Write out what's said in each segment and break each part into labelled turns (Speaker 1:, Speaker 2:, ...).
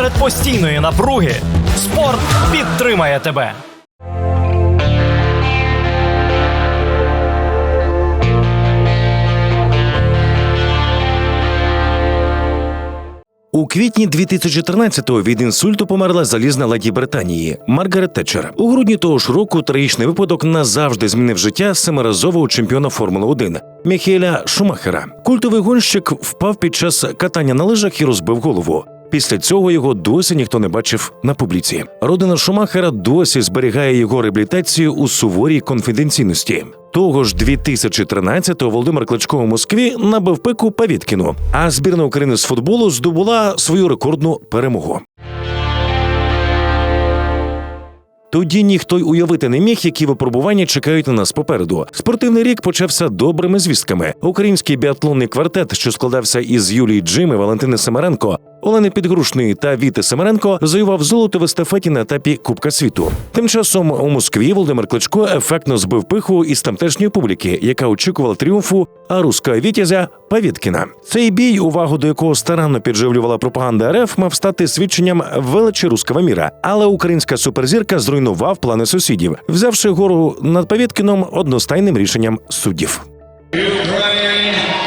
Speaker 1: Серед постійної напруги спорт підтримає тебе.
Speaker 2: У квітні 2013-го від інсульту померла залізна леді Британії Маргарет Тетчер. У грудні того ж року трагічний випадок назавжди змінив життя семиразового чемпіона Формули 1 Міхеля Шумахера. Культовий гонщик впав під час катання на лижах і розбив голову. Після цього його досі ніхто не бачив на публіці. Родина Шумахера досі зберігає його реабілітацію у суворій конфіденційності. Того ж 2013-го Володимир Кличко у Москві набив пику Павіткіну, а збірна України з футболу здобула свою рекордну перемогу. Тоді ніхто й уявити не міг, які випробування чекають на нас попереду. Спортивний рік почався добрими звістками. Український біатлонний квартет, що складався із Юлії Джими, Валентини Семеренко, Олени Підгрушної та Віти Семеренко, завоював золото в естафеті на етапі Кубка світу. Тим часом у Москві Володимир Кличко ефектно збив пиху із тамтешньої публіки, яка очікувала тріумфу а руського вітязя Павіткіна. Цей бій, увагу до якого старанно підживлювала пропаганда РФ, мав стати свідченням величі руського міра. Але українська суперзірка зруйнував плани сусідів, взявши гору над Павіткіном одностайним рішенням суддів.
Speaker 3: Ukraine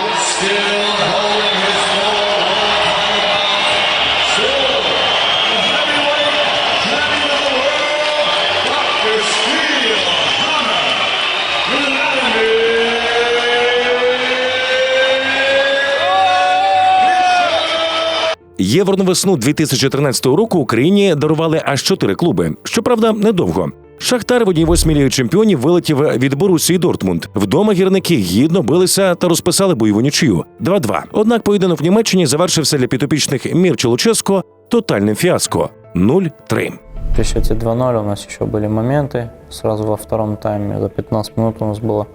Speaker 2: Євро на весну 2013 року Україні дарували аж чотири клуби. Щоправда, недовго. Шахтар в одній восьмій лігі чемпіонів вилетів від Борусії Дортмунд. Вдома гірники гідно билися та розписали бойову нічию 2-2. Однак поєдинок в Німеччині завершився для підопічних Мірча Луческо тотальним фіаско 0-3.
Speaker 4: При счете 2-0 у нас еще были моменты. Сразу во втором тайме за 15 минут у нас было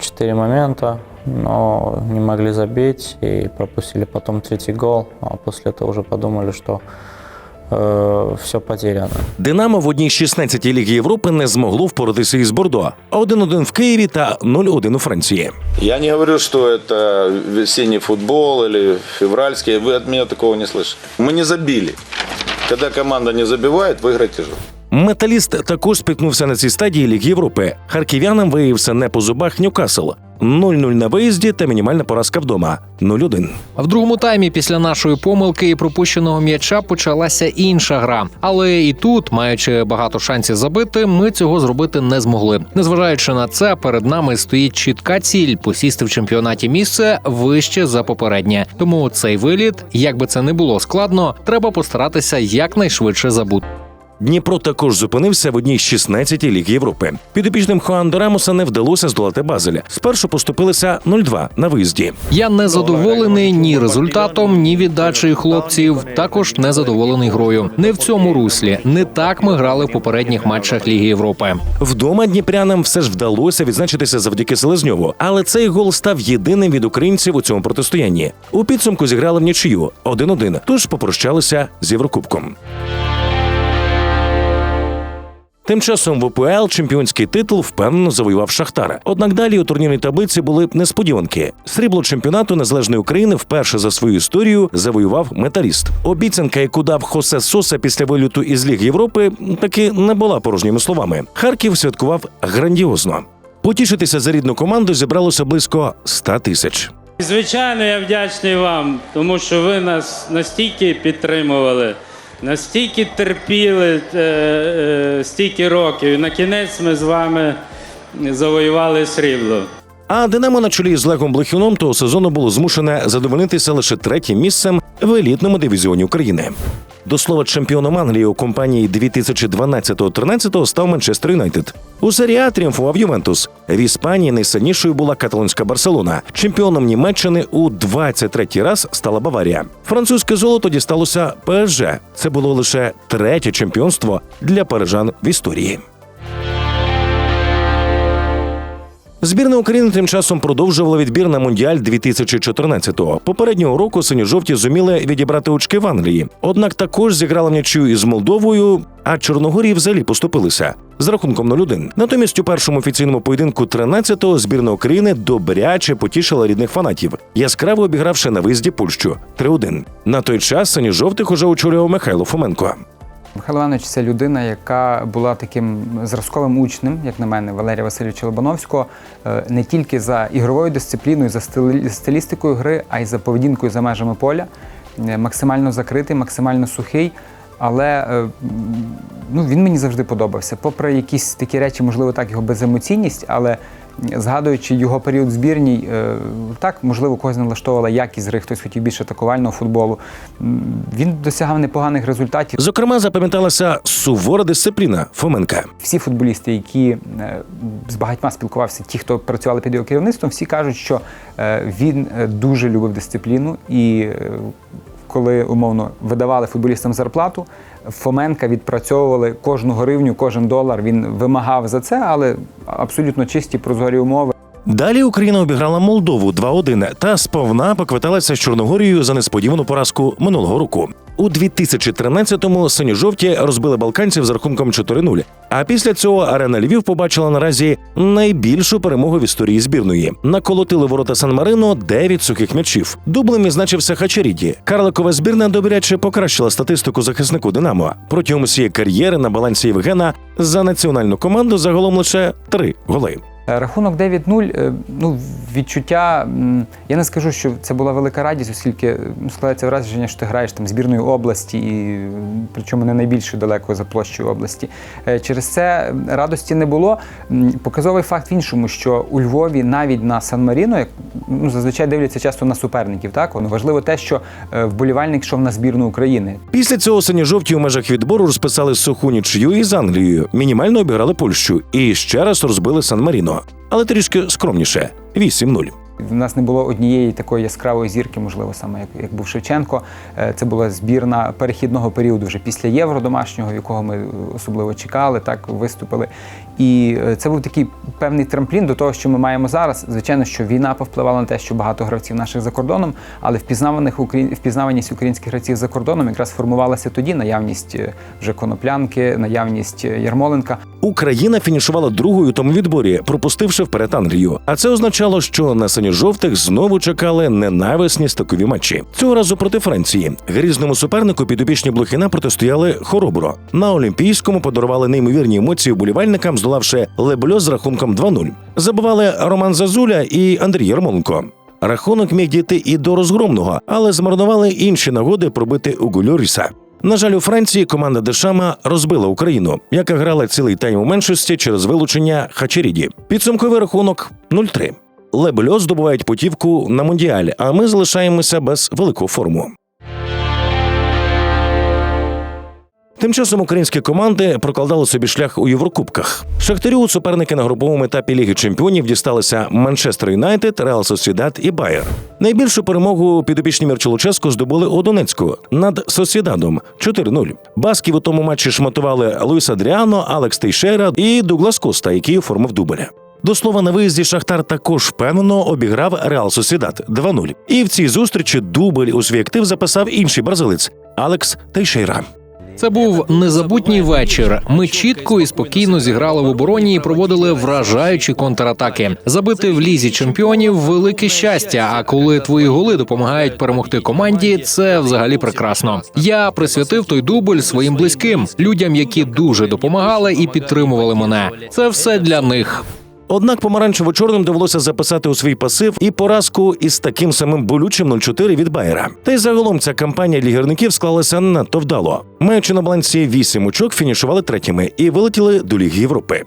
Speaker 4: 4 момента, но не могли забить и пропустили потом третий гол. А после этого уже подумали, что все потеряно.
Speaker 2: Динамо в одній з 16 Ліги Європи не змогло впоратися із Бордо. 1-1 в Києві та 0-1 у Франції.
Speaker 5: Я не говорю, что это весенний футбол или февральский. Вы от меня такого не слышите. Мы не забили. Когда команда не забивает, выиграть тяжело.
Speaker 2: Металіст також спіткнувся на цій стадії Ліги Європи. Харків'янам виявився не по зубах Ньюкасл. 0-0 на виїзді та мінімальна поразка вдома 0-1.
Speaker 6: В другому таймі після нашої помилки і пропущеного м'яча почалася інша гра. Але і тут, маючи багато шансів забити, ми цього зробити не змогли. Незважаючи на це, перед нами стоїть чітка ціль посісти в чемпіонаті місце вище за попереднє. Тому цей виліт, як би це не було складно, треба постаратися якнайшвидше забути.
Speaker 2: Дніпро також зупинився в одній з 16 Ліг Європи. Підопічним Хуан Дорамоса не вдалося здолати Базель. Спершу поступилися 0-2 на виїзді.
Speaker 6: Я не задоволений ні результатом, ні віддачею хлопців. Також не задоволений грою. Не в цьому руслі. Не так ми грали в попередніх матчах Ліги Європи.
Speaker 2: Вдома дніпрянам все ж вдалося відзначитися завдяки Селезньову, але цей гол став єдиним від українців у цьому протистоянні. У підсумку зіграли в нічию 1-1, тож попрощалися з Єврокубком. Тим часом в УПЛ чемпіонський титул впевнено завоював Шахтар. Однак далі у турнірній таблиці були несподіванки. Срібло чемпіонату незалежної України вперше за свою історію завоював металіст. Обіцянка, яку дав Хосе Соса після виліту із Ліг Європи, таки не була порожніми словами. Харків святкував грандіозно. Потішитися за рідну команду зібралося близько 100 тисяч.
Speaker 7: Звичайно, я вдячний вам, тому що ви нас настільки підтримували, настільки терпіли е, е, стільки років. І на кінець ми з вами завоювали срібло.
Speaker 2: А Динамо на чолі з Легом Блохюном того сезону було змушене задовольнитися лише третім місцем в елітному дивізіоні України. До слова, чемпіоном Англії у компанії 2012-13 став Манчестер Юнайтед. У серії А тріумфував Ювентус. В Іспанії найсильнішою була каталонська Барселона. Чемпіоном Німеччини у 23-й раз стала Баварія. Французьке золото дісталося ПСЖ. Це було лише третє чемпіонство для парижан в історії. Збірна України тим часом продовжувала відбір на Мундіаль 2014-го. Попереднього року синьо-жовті зуміли відібрати очки в Англії. Однак також зіграла нічию із Молдовою, а Чорногорії взагалі поступилися. з рахунком 0-1. Натомість у першому офіційному поєдинку 13-го збірна України добряче потішила рідних фанатів, яскраво обігравши на виїзді Польщу 3-1. На той час сині жовтих уже очолював Михайло Фоменко.
Speaker 8: Михайло Іванович це людина, яка була таким зразковим учнем, як на мене, Валерія Васильовича Лобановського, е, не тільки за ігровою дисципліною, за стилістикою гри, а й за поведінкою за межами поля. Е, Максимально закритий, максимально сухий. Але е, ну, він мені завжди подобався. Попри якісь такі речі, можливо, так його беземоційність, але згадуючи його період в збірній, е, так, можливо, когось не влаштовувала якість гри, хтось хотів більше атакувального футболу. Він досягав непоганих результатів.
Speaker 2: Зокрема, запам'яталася сувора дисципліна Фоменка.
Speaker 8: Всі футболісти, які е, з багатьма спілкувався, ті, хто працювали під його керівництвом, всі кажуть, що е, він дуже любив дисципліну і. Коли умовно видавали футболістам зарплату, Фоменка відпрацьовували кожну гривню, кожен долар. Він вимагав за це, але абсолютно чисті прозорі умови.
Speaker 2: Далі Україна обіграла Молдову 2-1 та сповна поквиталася з Чорногорією за несподівану поразку минулого року. У 2013-му синьо-жовті розбили балканців з рахунком 4-0. А після цього арена Львів побачила наразі найбільшу перемогу в історії збірної. Наколотили ворота Сан-Марино 9 сухих м'ячів. Дублем відзначився Хачаріді. Карликова збірна добряче покращила статистику захиснику Динамо. Протягом усієї кар'єри на балансі Євгена за національну команду загалом лише три голи.
Speaker 8: Е, Рахунок 9-0, е, ну, відчуття, я не скажу, що це була велика радість, оскільки ну, складається враження, що ти граєш там збірною області, і причому не найбільше далеко за площею області. Е, Через це радості не було. Показовий факт в іншому, що у Львові навіть на Сан-Маріно, як ну, зазвичай дивляться часто на суперників, так? Воно важливо те, що вболівальник йшов на збірну України.
Speaker 2: Після цього синьо-жовті у межах відбору розписали суху нічию із Англією, мінімально обіграли Польщу і ще раз розбили Сан-Маріно, але трішки скромніше 8-0.
Speaker 8: В нас не було однієї такої яскравої зірки, можливо, саме як, як був Шевченко. Е, Це була збірна перехідного періоду вже після євро домашнього, якого ми особливо чекали, так виступили. І е, це був такий певний трамплін до того, що ми маємо зараз. Звичайно, що війна повпливала на те, що багато гравців наших за кордоном, але впізнаваних впізнаваність українських гравців за кордоном якраз формувалася тоді наявність е, вже коноплянки, наявність е, Ярмоленка.
Speaker 2: Україна фінішувала другою тому відборі, пропустивши вперед Англію. А це означало, що на синьо-жовтих знову чекали ненависні стикові матчі. Цього разу проти Франції. Грізному супернику підопічні Блохіна протистояли хоробро. На Олімпійському подарували неймовірні емоції вболівальникам, здолавши Лебльо з рахунком 2-0. Забивали Роман Зазуля і Андрій Ярмоленко. Рахунок міг дійти і до розгромного, але змарнували інші нагоди пробити Уго Льоріса. На жаль, у Франції команда Дешама розбила Україну, яка грала цілий тайм у меншості через вилучення Хачеріді. Підсумковий рахунок 0-3. Лебельо здобувають путівку на Мондіаль, а ми залишаємося без великого форму. Тим часом українські команди прокладали собі шлях у Єврокубках. Шахтарю у суперники на груповому етапі Ліги Чемпіонів дісталися Манчестер Юнайтед, Реал Сосідат і Байер. Найбільшу перемогу підопічні Мірчелуческу здобули у Донецьку над Сосідадом 4-0. Басків у тому матчі шматували Луїс Адріано, Алекс Тейшера і Дуглас Коста, який оформив дубля. До слова, на виїзді Шахтар також впевнено обіграв Реал Сосідат 2-0. І в цій зустрічі дубль у свій актив записав інший бразилець Алекс Тейшейра.
Speaker 6: Це був незабутній вечір. Ми чітко і спокійно зіграли в обороні і проводили вражаючі контратаки. Забити в лізі чемпіонів велике щастя. А коли твої голи допомагають перемогти команді, це взагалі прекрасно. Я присвятив той дубль своїм близьким, людям, які дуже допомагали і підтримували мене. Це все для них.
Speaker 2: Однак помаранчево-чорним довелося записати у свій пасив і поразку із таким самим болючим 0-4 від Байера. Та й загалом ця кампанія лігерників склалася надто вдало. Маючи на балансі 8 очок, фінішували третіми і вилетіли до Ліги Європи.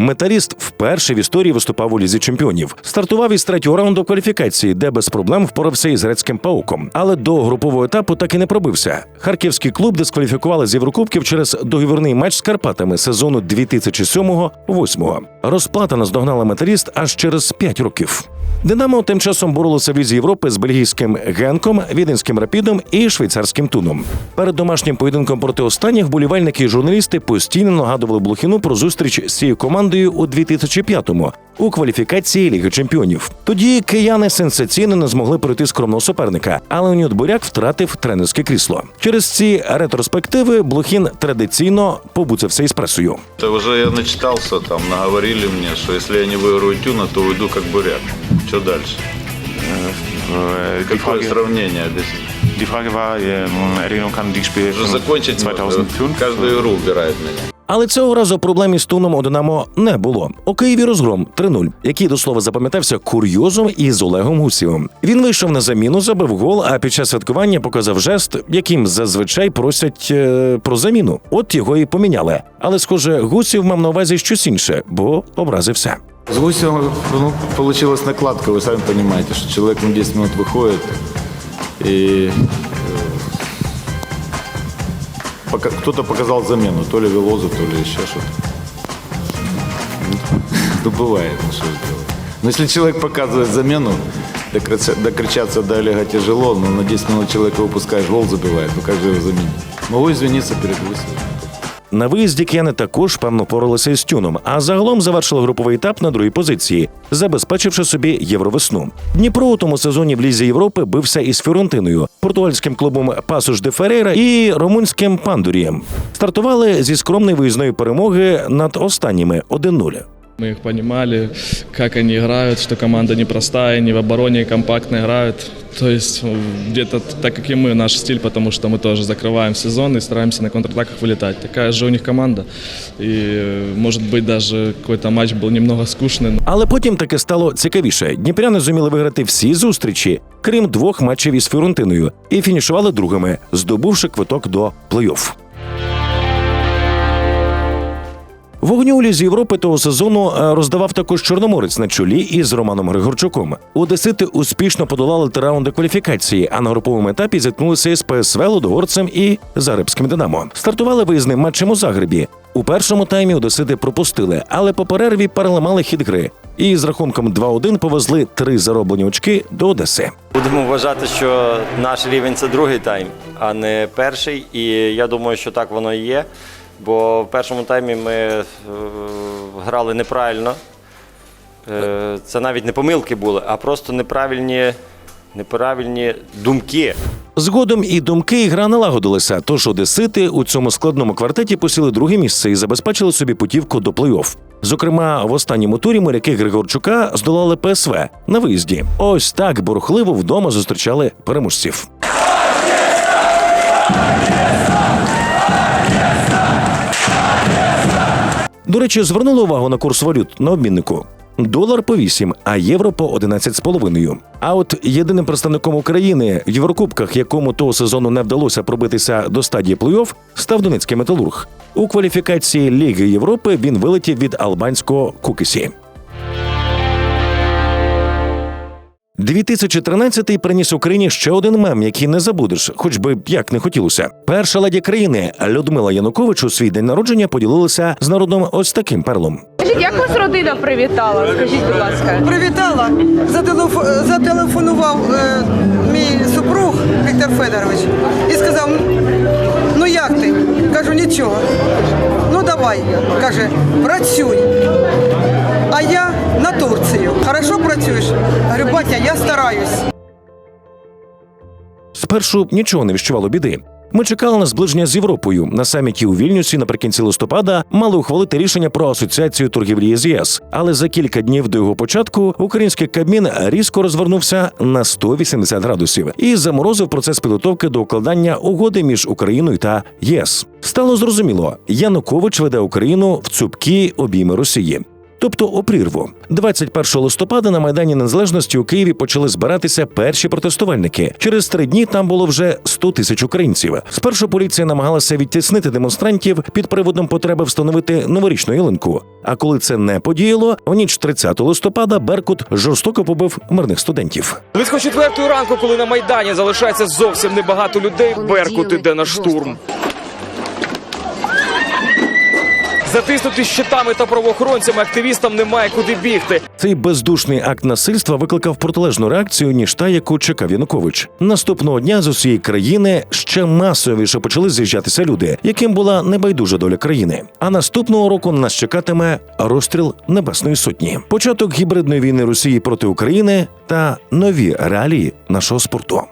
Speaker 2: Металіст вперше в історії виступав у лізі чемпіонів. Стартував із третього раунду кваліфікації, де без проблем впорався із грецьким пауком. Але до групового етапу так і не пробився. Харківський клуб дискваліфікували з Єврокубків через договірний матч з Карпатами сезону 2007-2008. Розплата наздогнала металіст аж через 5 років. Динамо тим часом боролося в Лізі Європи з бельгійським Генком, віденським рапідом і швейцарським туном. Перед домашнім поєдинком проти останніх болівальники і журналісти постійно нагадували Блохіну про зустріч з цією командою у 2005-му у кваліфікації Ліги Чемпіонів. Тоді кияни сенсаційно не змогли пройти скромного суперника, але Леонід Буряк втратив тренерське крісло. Через ці ретроспективи Блохін традиційно побуцався із пресою.
Speaker 5: Это уже я начитался, там наговорили мне, что если я не выиграю тюна, то уйду как бурят. Что дальше?
Speaker 9: Äh,
Speaker 5: Какое
Speaker 9: Frage,
Speaker 5: сравнение?
Speaker 9: Die Frage war, Erinnerung an die Spiele
Speaker 5: закончить
Speaker 9: 2005.
Speaker 5: Каждую игру убирает меня.
Speaker 2: Але цього разу проблем із туном у Динамо не було. У Києві розгром 3-0, який до слова запам'ятався курйозом із Олегом Гусєвим. Він вийшов на заміну, забив гол, а під час святкування показав жест, яким зазвичай просять е, про заміну. От його і поміняли. Але, схоже, Гусєв мав на увазі щось інше, бо образився.
Speaker 5: С Гусевым ну, получилась накладка, вы сами понимаете, что человек на 10 минут выходит и э, пока- Кто-то показал замену, то ли Велозу, то ли еще что-то. Ну, бывает, ну что сделать. Но если человек показывает замену, докрича- докричаться до Олега тяжело, но на 10 минут человека выпускаешь, гол забивает, ну как же его заменить? Могу извиниться перед Гусевым.
Speaker 2: На виїзді кияни також певно поралися із тюном, а загалом завершили груповий етап на другій позиції, забезпечивши собі євровесну. Дніпро у тому сезоні в Лізі Європи бився із Фіорентиною, португальським клубом Пасуш де Ферейра і румунським Пандурієм. Стартували зі скромної виїзної перемоги над останніми 1-0.
Speaker 10: Мы их понимали, как они играют, что команда непростая, не в обороне, компактно играют. То есть э, где-то так, как и мы, наш стиль, потому что мы тоже закрываем сезон и стараемся на контратаках вылетать. Такая же у них команда. И, э, может быть, даже какой-то матч был немного скучный,
Speaker 2: Але потім таки стало цікавіше. Дніпряни зуміли виграти всі зустрічі, крім двох матчів із Фіорентиною, і фінішували другими, здобувши квиток до плей-офф. Вогню з Європи того сезону е, роздавав також Чорноморець на чолі із Романом Григорчуком. Одесити успішно подолали три раунди кваліфікації, а на груповому етапі зіткнулися з ПСВ, Лудогорцем і Зарибським Динамо. Стартували виїзним матчем у Загребі. У першому таймі Одесити пропустили, але по перерві переламали хід гри. І з рахунком 2-1 повезли три зароблені очки до Одеси.
Speaker 11: Будемо вважати, що наш рівень це другий тайм, а не перший. І я думаю, що так воно і є. Бо в першому таймі ми е, грали неправильно. Е, це навіть не помилки були, а просто неправильні, неправильні думки.
Speaker 2: Згодом і думки і гра налагодилися. Тож одесити у цьому складному квартеті посіли друге місце і забезпечили собі путівку до плей-офф. Зокрема, в останньому турі моряки Григорчука здолали ПСВ на виїзді. Ось так бурхливо вдома зустрічали переможців. До речі, звернули увагу на курс валют на обміннику. Долар по 8, а євро по 11,5. А от єдиним представником України в Єврокубках, якому того сезону не вдалося пробитися до стадії плей-офф, став Донецький металург. У кваліфікації Ліги Європи він вилетів від албанського Кукісі. 2013-й приніс Україні ще один мем, який не забудеш, хоч би як не хотілося. Перша леді країни Людмила Янукович у свій день народження поділилася з народом ось таким перлом.
Speaker 12: Скажіть, як вас родина привітала? Скажіть, будь ласка.
Speaker 13: Привітала. Зателеф- Зателефонував е, мій супруг Віктор Федорович і сказав: ну як ти? Кажу, нічого. Ну давай, каже, працюй. А я на Турцію. Хорошо працюєш? Говорю, батя, я стараюсь.
Speaker 2: Спершу нічого не віщувало біди. Ми чекали на зближення з Європою. На саміті у Вільнюсі наприкінці листопада мали ухвалити рішення про асоціацію торгівлі з ЄС. Але за кілька днів до його початку український кабмін різко розвернувся на 180 градусів і заморозив процес підготовки до укладання угоди між Україною та ЄС. Стало зрозуміло, Янукович веде Україну в цупкі обійми Росії. Тобто у прірву 21 листопада на майдані Незалежності у Києві почали збиратися перші протестувальники. Через три дні там було вже 100 тисяч українців. Спершу поліція намагалася відтіснити демонстрантів під приводом потреби встановити новорічну ялинку. А коли це не подіяло, у ніч 30 листопада Беркут жорстоко побив мирних студентів.
Speaker 14: Близько четвертої ранку, коли на майдані залишається зовсім небагато людей, Беркут іде на штурм. Затиснути щитами та правоохоронцями активістам немає куди бігти.
Speaker 2: Цей бездушний акт насильства викликав протилежну реакцію ніж та, яку чекав Янукович. Наступного дня з усієї країни ще масовіше почали з'їжджатися люди, яким була небайдужа доля країни. А наступного року нас чекатиме розстріл Небесної Сотні, початок гібридної війни Росії проти України та нові реалії нашого спорту.